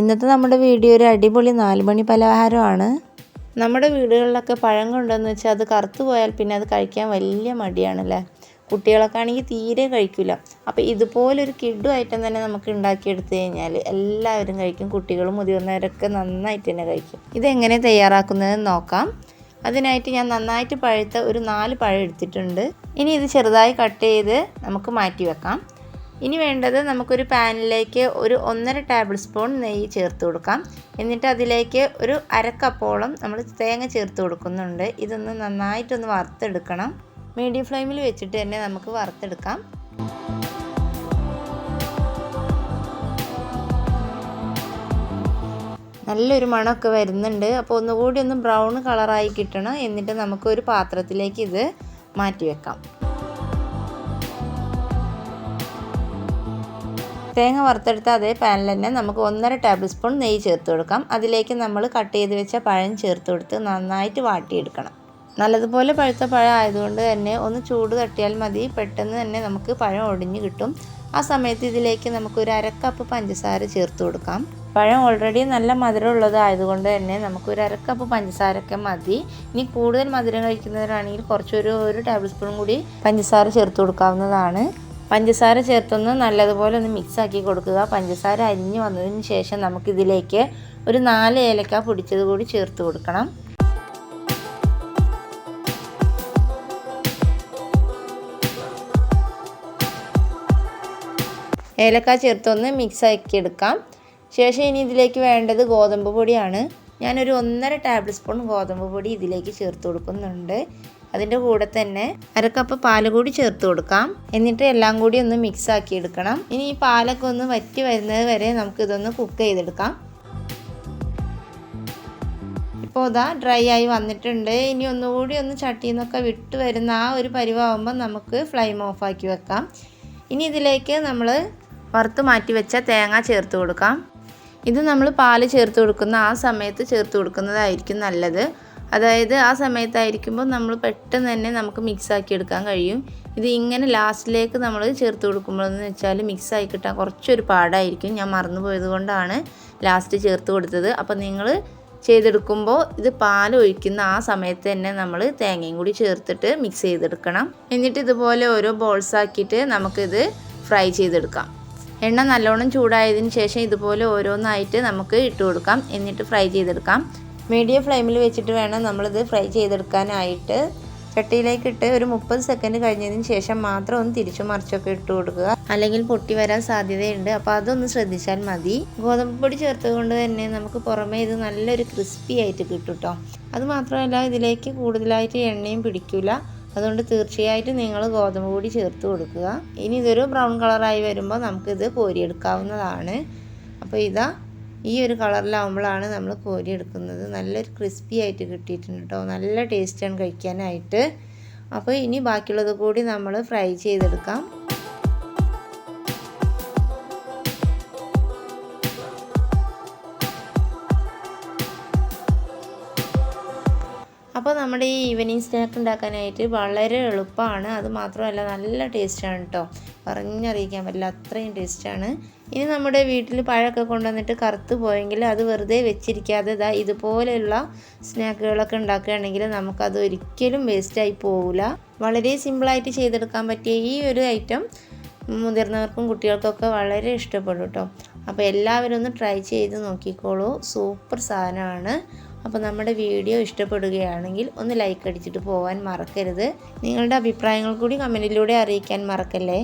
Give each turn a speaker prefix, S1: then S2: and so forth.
S1: ഇന്നത്തെ നമ്മുടെ വീഡിയോ ഒരു അടിപൊളി നാലുമണി പലഹാരമാണ്. നമ്മുടെ വീടുകളിലൊക്കെ പഴം കൊണ്ടെന്ന് വെച്ചാൽ അത് കറുത്തു പോയാൽ പിന്നെ അത് കഴിക്കാൻ വലിയ മടിയാണല്ലേ? കുട്ടികളൊക്കെ ആണെങ്കിൽ തീരെ കഴിക്കില്ല. അപ്പോൾ ഇതുപോലൊരു കിഡു ഐറ്റം തന്നെ നമുക്ക് ഉണ്ടാക്കിയെടുത്തു കഴിഞ്ഞാൽ എല്ലാവരും കഴിക്കും. കുട്ടികളും മുതിർന്നവരൊക്കെ നന്നായിട്ട് തന്നെ കഴിക്കും. ഇതെങ്ങനെ തയ്യാറാക്കുന്നതെന്ന് നോക്കാം. അതിനായിട്ട് ഞാൻ നന്നായിട്ട് പഴുത്ത ഒരു നാല് പഴം എടുത്തിട്ടുണ്ട്. ഇനി ഇത് ചെറുതായി കട്ട് ചെയ്ത് നമുക്ക് മാറ്റി വെക്കാം. ഇനി വേണ്ടത് നമുക്കൊരു പാനിലേക്ക് ഒരു ഒന്നര ടേബിൾ സ്പൂൺ നെയ്യ് ചേർത്ത് കൊടുക്കാം. എന്നിട്ട് അതിലേക്ക് ഒരു അരക്കപ്പോളം നമ്മൾ തേങ്ങ ചേർത്ത് കൊടുക്കുന്നുണ്ട്. ഇതൊന്ന് നന്നായിട്ടൊന്ന് വറുത്തെടുക്കണം. മീഡിയം ഫ്ലെയിമിൽ വെച്ചിട്ട് തന്നെ നമുക്ക് വറുത്തെടുക്കാം. നല്ലൊരു മണമൊക്കെ വരുന്നുണ്ട്. അപ്പോൾ ഒന്നുകൂടി ഒന്ന് ബ്രൗൺ കളറായി കിട്ടണം. എന്നിട്ട് നമുക്കൊരു പാത്രത്തിലേക്ക് ഇത് മാറ്റി വെക്കാം. തേങ്ങ വറുത്തെടുത്ത അതേ പാനിൽ തന്നെ നമുക്ക് ഒന്നര ടേബിൾ സ്പൂൺ നെയ്യ് ചേർത്ത് കൊടുക്കാം. അതിലേക്ക് നമ്മൾ കട്ട് ചെയ്ത് വെച്ച പഴം ചേർത്ത് കൊടുത്ത് നന്നായിട്ട് വാട്ടിയെടുക്കണം. നല്ലതുപോലെ പഴുത്ത പഴം ആയതുകൊണ്ട് തന്നെ ഒന്ന് ചൂട് തട്ടിയാൽ മതി. പെട്ടെന്ന് തന്നെ നമുക്ക് പഴം ഒടിഞ്ഞ് കിട്ടും. ആ സമയത്ത് ഇതിലേക്ക് നമുക്കൊരു അരക്കപ്പ് പഞ്ചസാര ചേർത്ത് കൊടുക്കാം. പഴം ഓൾറെഡി നല്ല മധുരം ഉള്ളതായതുകൊണ്ട് തന്നെ നമുക്കൊരു അരക്കപ്പ് പഞ്ചസാരയൊക്കെ മതി. ഇനി കൂടുതൽ മധുരം കഴിക്കുന്നവരാണെങ്കിൽ കുറച്ചൊരു ഒരു ടേബിൾ സ്പൂൺ കൂടി പഞ്ചസാര ചേർത്ത് കൊടുക്കാവുന്നതാണ്. പഞ്ചസാര ചേർത്തൊന്ന് നല്ലതുപോലെ ഒന്ന് മിക്സാക്കി കൊടുക്കുക. പഞ്ചസാര അരിഞ്ഞ് വന്നതിന് ശേഷം നമുക്കിതിലേക്ക് ഒരു നാല് ഏലക്ക പൊടിച്ചത് കൂടി ചേർത്ത് കൊടുക്കണം. ഏലക്ക ചേർത്തൊന്ന് മിക്സ് ആക്കി എടുക്കാം. ശേഷം ഇനി ഇതിലേക്ക് വേണ്ടത് ഗോതമ്പ് പൊടിയാണ്. ഞാനൊരു ഒന്നര ടേബിൾ സ്പൂൺ ഗോതമ്പ് പൊടി ഇതിലേക്ക് ചേർത്ത് കൊടുക്കുന്നുണ്ട്. അതിന്റെ കൂടെ തന്നെ അരക്കപ്പ് പാൽ കൂടി ചേർത്ത് കൊടുക്കാം. എന്നിട്ട് എല്ലാം കൂടി ഒന്ന് മിക്സ് ആക്കി എടുക്കണം. ഇനി ഈ പാലൊക്കെ ഒന്ന് വറ്റി വരുന്നത് വരെ നമുക്ക് ഇതൊന്ന് കുക്ക് ചെയ്തെടുക്കാം. ഇപ്പോൾ ഇതാ ഡ്രൈ ആയി വന്നിട്ടുണ്ട്. ഇനി ഒന്നുകൂടി ഒന്ന് ചട്ടിയിൽ നിന്നൊക്കെ വിട്ട് വരുന്ന ആ ഒരു പരിവാകുമ്പോൾ നമുക്ക് ഫ്ലെയിം ഓഫ് ആക്കി വെക്കാം. ഇനി ഇതിലേക്ക് നമ്മൾ വറുത്ത് മാറ്റി വെച്ച തേങ്ങ ചേർത്ത് കൊടുക്കാം. ഇത് നമ്മൾ പാൽ ചേർത്ത് കൊടുക്കുന്ന ആ സമയത്ത് ചേർത്ത് കൊടുക്കുന്നതായിരിക്കും നല്ലത്. അതായത് ആ സമയത്തായിരിക്കുമ്പോൾ നമ്മൾ പെട്ടെന്ന് തന്നെ നമുക്ക് മിക്സ് ആക്കി എടുക്കാൻ കഴിയും. ഇത് ഇങ്ങനെ ലാസ്റ്റിലേക്ക് നമ്മൾ ചേർത്ത് കൊടുക്കുമ്പോഴെന്ന് വെച്ചാൽ മിക്സ് ആയി കിട്ടാൻ കുറച്ചൊരു പാടായിരിക്കും. ഞാൻ മറന്നു പോയത് കൊണ്ടാണ് ലാസ്റ്റ് ചേർത്ത് കൊടുത്തത്. അപ്പോൾ നിങ്ങൾ ചെയ്തെടുക്കുമ്പോൾ ഇത് പാൽ ഒഴിക്കുന്ന ആ സമയത്ത് തന്നെ നമ്മൾ തേങ്ങയും കൂടി ചേർത്തിട്ട് മിക്സ് ചെയ്തെടുക്കണം. എന്നിട്ട് ഇതുപോലെ ഓരോ ബോൾസ് ആക്കിയിട്ട് നമുക്കിത് ഫ്രൈ ചെയ്തെടുക്കാം. എണ്ണ നല്ലോണം ചൂടായതിന് ശേഷം ഇതുപോലെ ഓരോന്നായിട്ട് നമുക്ക് ഇട്ട് കൊടുക്കാം. എന്നിട്ട് ഫ്രൈ ചെയ്തെടുക്കാം. മീഡിയം ഫ്ലെയിമിൽ വെച്ചിട്ട് വേണം നമ്മളിത് ഫ്രൈ ചെയ്തെടുക്കാനായിട്ട്. ചട്ടിയിലേക്ക് ഇട്ട് ഒരു മുപ്പത് സെക്കൻഡ് കഴിഞ്ഞതിന് ശേഷം മാത്രം ഒന്ന് തിരിച്ചു മറിച്ചൊക്കെ ഇട്ട് കൊടുക്കുക. അല്ലെങ്കിൽ പൊട്ടി വരാൻ സാധ്യതയുണ്ട്. അപ്പോൾ അതൊന്ന് ശ്രദ്ധിച്ചാൽ മതി. ഗോതമ്പ് പൊടി ചേർത്തുകൊണ്ട് തന്നെ നമുക്ക് പുറമേ ഇത് നല്ലൊരു ക്രിസ്പി ആയിട്ട് കിട്ടും കേട്ടോ. അത് മാത്രമല്ല ഇതിലേക്ക് കൂടുതലായിട്ട് എണ്ണയും പിടിക്കില്ല. അതുകൊണ്ട് തീർച്ചയായിട്ടും നിങ്ങൾ ഗോതമ്പ് പൊടി ചേർത്ത് കൊടുക്കുക. ഇനി ഇതൊരു ബ്രൗൺ കളറായി വരുമ്പോൾ നമുക്കിത് കോരിയെടുക്കാവുന്നതാണ്. അപ്പോൾ ഇതാ ഈ ഒരു കളറിലാവുമ്പോഴാണ് നമ്മൾ കോരി എടുക്കുന്നത്. നല്ലൊരു ക്രിസ്പി ആയിട്ട് കിട്ടിയിട്ടുണ്ട് കേട്ടോ നല്ല ടേസ്റ്റാണ് കഴിക്കാനായിട്ട്. അപ്പോൾ ഇനി ബാക്കിയുള്ളത് കൂടി നമ്മൾ ഫ്രൈ ചെയ്തെടുക്കാം. അപ്പോൾ നമ്മുടെ ഈ ഈവനിങ് സ്നാക്ക് ഉണ്ടാക്കാനായിട്ട് വളരെ എളുപ്പമാണ്. അത് മാത്രമല്ല നല്ല ടേസ്റ്റാണ് കേട്ടോ പറഞ്ഞറിയിക്കാൻ പറ്റില്ല അത്രയും ടേസ്റ്റാണ് ഇനി നമ്മുടെ വീട്ടിൽ പഴമൊക്കെ കൊണ്ടുവന്നിട്ട് കറുത്ത് പോയെങ്കിൽ അത് വെറുതെ വെച്ചിരിക്കാതെ ഇതാ ഇതുപോലെയുള്ള സ്നാക്കുകളൊക്കെ ഉണ്ടാക്കുകയാണെങ്കിൽ നമുക്കത് ഒരിക്കലും വേസ്റ്റായി പോവില്ല വളരെ സിമ്പിളായിട്ട് ചെയ്തെടുക്കാൻ പറ്റിയ ഈ ഒരു ഐറ്റം മുതിർന്നവർക്കും കുട്ടികൾക്കൊക്കെ വളരെ ഇഷ്ടപ്പെടും കേട്ടോ അപ്പോൾ എല്ലാവരും ഒന്ന് ട്രൈ ചെയ്ത് നോക്കിക്കോളൂ. സൂപ്പർ സാധനമാണ്. അപ്പോൾ നമ്മുടെ വീഡിയോ ഇഷ്ടപ്പെടുകയാണെങ്കിൽ ഒന്ന് ലൈക്ക് അടിച്ചിട്ട് പോകാൻ മറക്കരുത്. നിങ്ങളുടെ അഭിപ്രായങ്ങൾ കൂടി കമന്റിലൂടെ അറിയിക്കാൻ മറക്കല്ലേ?